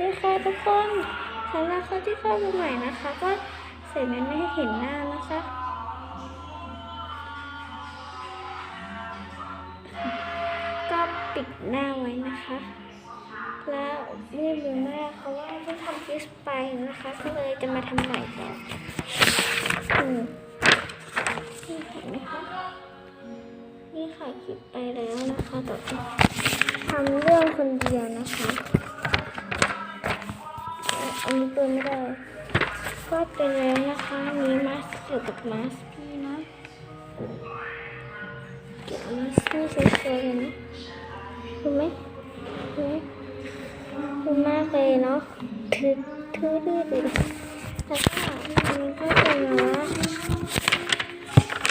ดีค่ะทุกคนสำหรับคนที่เข้ามาใหม่นะคะ ก็ใส่แมสไม่ให้เห็นหน้านะคะ ก็ปิดหน้าไว้นะคะ แล้วรีบดูหน้าเพราะว่าเพิ่งทำคลิปไปนะคะ ก็เลยจะมาทำใหม่ต่ออืมนี่เห็นไหมคะนี่ค่ะคลิปไปแล้วนะคะแต่ทำเรื่องคนเดียวนะคะ อันนี้ตัวไม่ได้ ก็ไปแล้วนะคะมีมาสเกี่ยวกับมาสพี่นะเกี่ยวกับมาสพี่สวยๆเลยนะเห็นไหมเห็นไหมดูมากเลยเนาะทื่อทื่อดื้อดื้อแล้วก็อันนี้ก็เป็นแบบว่า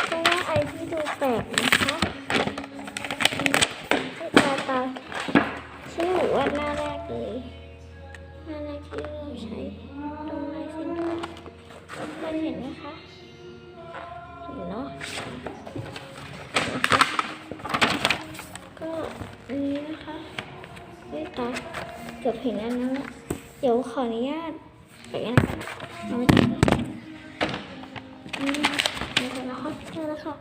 เพราะว่าไอที่ดูแปลกนะ เห็นไหมคะเห็นเนาะก็อันนี้นะคะไม่ตาเกือบเห็นแล้วเดี๋ยวขออนุญาตไปนะคะเอาไม่ได้อันนี้นี่ก่อนนะคะนี่นะคะ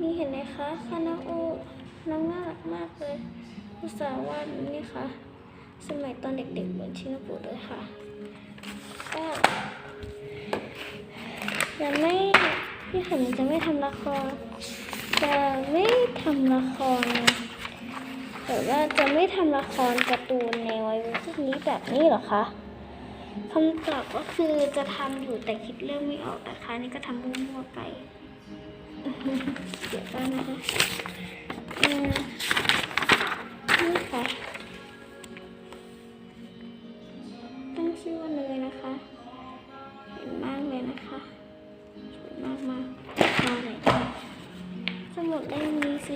นี่เห็นไหมคะคานาโอน้องน่ารักมากเลย อุตส่าห์วาดนี่ค่ะ สมัยตอนเด็กๆเหมือนชินบุเลยค่ะก็จะไม่พี่ขันจะไม่ทำละคร จะไม่ทำละครแต่ว่าจะไม่ทำละครการ์ตูนในวัยรุ่นนี้แบบนี้หรอคะคำตอบก็คือจะทำอยู่แต่คิดเรื่องไม่ออกนะคะนี่ก็ทำมั่วๆไปเดี๋ยวก่อนนะคะ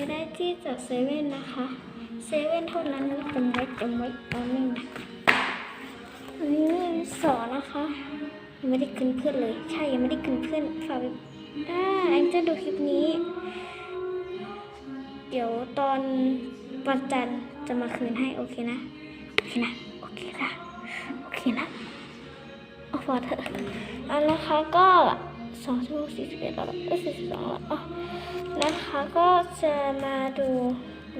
ได้ที่จากเซเว่นนะคะเซเว่นเท่านั้นนะจำไว้จำไว้เอาหนึ่งนะอันนี้สอนนะคะยังไม่ได้ขึ้นเพื่อนเลย ใช่ยังไม่ได้ขึ้นเพื่อนฝากไปอ่าแองเจะดูคลิปนี้ เดี๋ยวตอนวันจันทร์จะมาคืนให้โอเคนะโอเคนะโอเคนะโอเคนะเอาพอเถอะอันนะคะก็ สองชั่วโมงสี่สิบเอ็ดแล้วเอ้ยสี่สิบสองแล้วอ๋อนะคะก็จะมาดู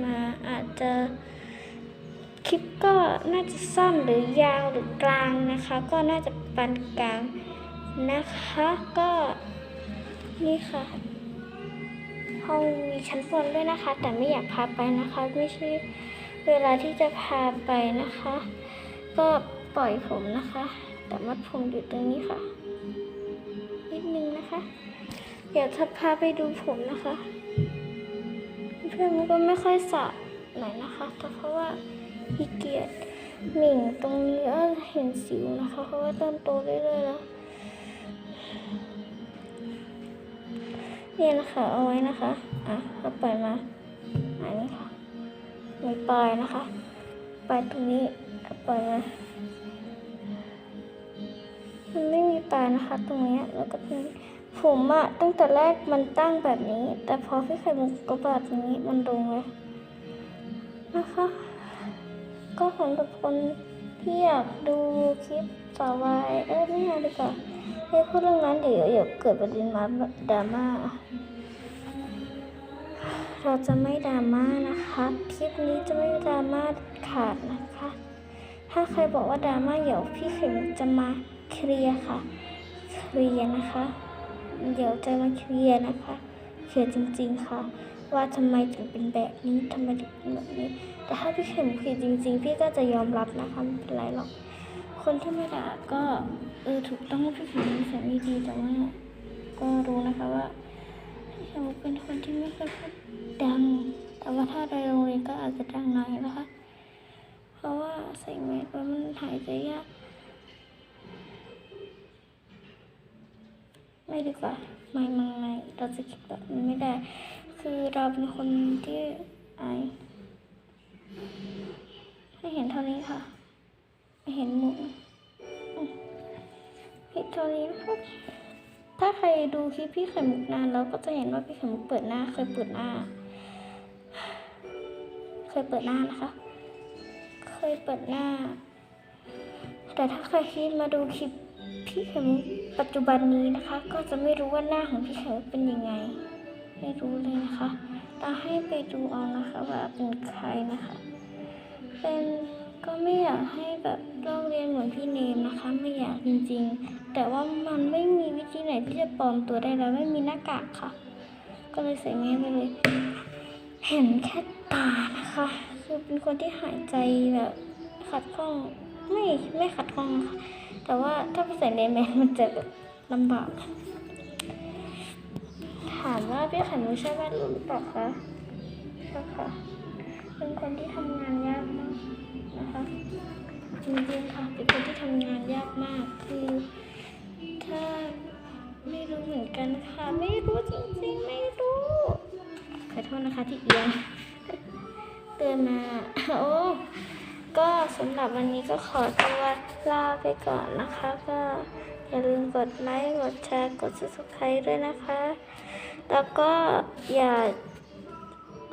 มาอาจจะคลิปก็น่าจะสั้นหรือยาวหรือกลางนะคะ ก็น่าจะปานกลางนะคะก็นี่ค่ะห้องมีชั้นบนด้วยนะคะ แต่ไม่อยากพาไปนะคะ ไม่ใช่เวลาที่จะพาไปนะคะ ก็ปล่อยผมนะคะ แต่มัดผมอยู่ตรงนี้ค่ะนิดนึงนะคะ เดี๋ยวจะพาไปดูผมนะคะ เพื่อนมันก็ไม่ค่อยสระหน่อยนะคะแต่เพราะว่าขี้เกียจหมิ่งตรงนี้ก็เห็นสิวนะคะเพราะว่าเริ่มโตเรื่อยๆแล้วนี่นะคะเอาไว้นะคะ อะก็ปล่อยมา อันนี้ค่ะมีปลายนะคะปลายตรงนี้ปล่อยมามันไม่มีปลายนะคะ ตรงนี้แล้วก็ตรงนี้ ผมอะตั้งแต่แรกมันตั้งแบบนี้ แต่พอพี่ไข่มุกกระบาดตรงนี้มันลงเลยนะคะ ก็สำหรับคนที่อยากดูคลิปต่อไปเอ้ยไม่เอาดีกว่าไม่พูดเรื่องนั้นเดี๋ยวเดี๋ยวเกิดประเด็นมาดราม่าเราจะไม่ดราม่านะคะคลิปนี้จะไม่ดราม่าขาดนะคะ ถ้าใครบอกว่าดราม่าเดี๋ยวพี่เข็มจะมาเคลียร์ค่ะเคลียร์นะคะ เดี๋ยวจะมาเคลียร์นะคะเคลียร์จริง ๆ ค่ะ ว่าทำไมถึงเป็นแบบนี้ทำไมถึงเป็นแบบนี้ แต่ถ้าพี่เข็มเคลียร์จริง ๆ พี่ก็จะยอมรับนะคะไม่เป็นไรหรอก คนที่ไม่ด่าก็เออถูกต้องว่าพี่เข็มมีสามีดีแต่ว่าก็รู้นะคะว่าพี่เข็มเป็นคนที่ไม่ค่อยพูดดัง แต่ว่าถ้าในโรงเรียนก็อาจจะดังหน่อยนะคะ เพราะว่าใส่แมสแล้วมันหายใจยาก ไม่ดีกว่า ไม่ไม่ไม่เราจะคิดแบบนั้นไม่ได้ คือเราเป็นคนที่อให้เห็นเท่านี้ค่ะไม่เห็นหมุนอืมผิดเท่านี้นะคะถ้าใครดูคลิปพี่ไข่มุกนานแล้วก็จะเห็นว่าพี่ไข่มุกเปิดหน้า เคยเปิดหน้า เคยเปิดหน้านะคะ เคยเปิดหน้า แต่ถ้าใครคิดมาดูคลิป พี่ไข่มุกปัจจุบันนี้นะคะ ก็จะไม่รู้ว่าหน้าของพี่ไข่มุกเป็นยังไง ไม่รู้เลยนะคะต้อให้ไปดูเอานะคะว่าเป็นใครนะคะ เป็นก็ไม่อยากให้แบบลอกเรียนเหมือนพี่เนมนะคะ ไม่อยากจริงๆ แต่ว่ามันไม่มีวิธีไหนที่จะปลอมตัวได้แล้วไม่มีหน้ากากค่ะ ก็เลยใส่แมสไปเลย เห็นแค่ตานะคะ คือเป็นคนที่หายใจแบบขัดข้องไม่ไม่ขัดข้องนะคะ แต่ว่าถ้าไปใส่ในแมสมันจะลำบาก ถามว่าพี่ไข่มุกใช่วาดรูปหรือเปล่าคะใช่ค่ะ เป็นคนที่ทำงานยากมากนะคะจริงๆค่ะเป็นคนที่ทำงานยากมากคือถ้าไม่รู้เหมือนกันค่ะ ไม่รู้จริงๆ ไม่รู้ขอโทษนะคะที่เอียงเตือนมาโอ้ก็สำหรับวันนี้ก็ขอตัว ลาไปก่อนนะคะ ก็อย่าลืมกดไลค์กดแชร์กด subscribe ด้วยนะคะ แล้วก็อย่า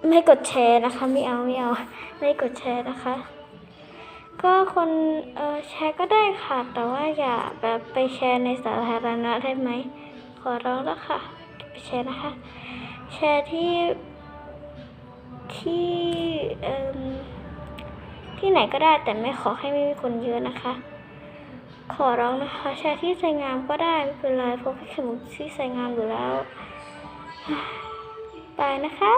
ไม่กดแชร์นะคะไม่เอาไม่เอาไม่กดแชร์นะคะ ก็คนเออแชร์ก็ได้ค่ะ แต่ว่าอย่าแบบไปแชร์ในสาธารณะได้ไหมขอร้องแล้วค่ะไปแชร์นะคะ แชร์ที่ที่เอ่มที่ไหนก็ได้แต่ไม่ขอให้ไม่มีคนเยอะนะคะ ขอร้องนะคะแชร์ที่สวยงามก็ได้ไม่เป็นไรเพราะพี่เขมุกที่สวยงามอยู่แล้ว ไปนะคะ